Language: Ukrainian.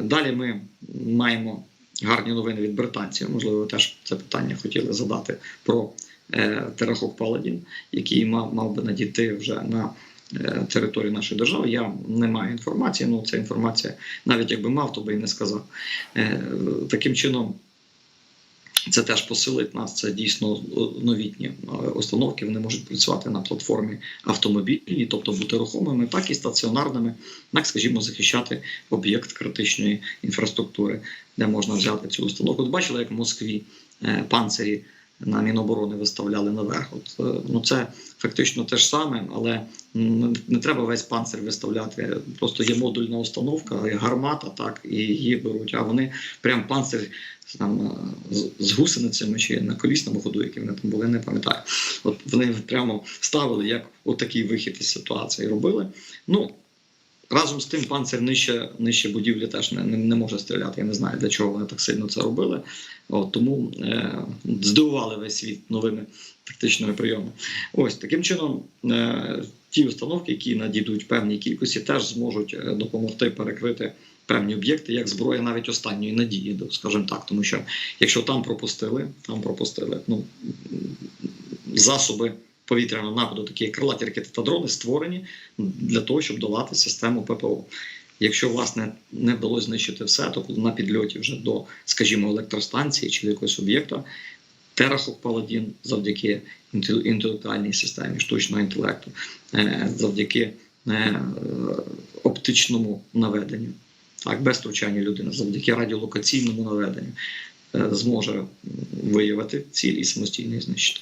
Далі ми маємо гарні новини від британців. Можливо, ви теж це питання хотіли задати про е, Терахок Паладін, який мав, мав би надійти вже на е, територію нашої держави. Я не маю інформації. Ну, ця інформація, навіть якби мав, то би і не сказав. Е, таким чином. Це теж посилить нас. Це дійсно новітні е, установки. Вони можуть працювати на платформі автомобільній, тобто бути рухомими, так і стаціонарними, так скажімо, захищати об'єкт критичної інфраструктури, де можна взяти цю установку. От бачили, як в Москві е, панцирі на Міноборони виставляли наверх. От е, ну це фактично те ж саме, але не треба весь панцир виставляти. Просто є модульна установка, гармата, так і її беруть. А вони прям панцир там е, з гусеницями чи на колісному ходу, які вони там були, не пам'ятаю. От вони прямо ставили, як отакий вихід із ситуації робили. Ну разом з тим, панцир нижче, нижче будівлі теж не, не, не може стріляти. Я не знаю, для чого вони так сильно це робили. От, тому е, здивували весь світ новими тактичними прийомами. Ось таким чином. Е, Ті установки, які надійдуть певній кількості, теж зможуть е, допомогти перекрити певні об'єкти, як зброя навіть останньої надії, скажімо так. Тому що якщо там пропустили, там пропустили. Ну засоби повітряного нападу, такі крилаті ракети та дрони, створені для того, щоб долати систему ППО. Якщо власне не вдалося знищити все, то на підльоті вже до, скажімо, електростанції чи якогось об'єкта, Терахок Паладін завдяки інтелектуальній системі штучного інтелекту, е, завдяки е, оптичному наведенню, так, без втручання людини, завдяки радіолокаційному наведенню, е, зможе виявити ціль і самостійно знищити.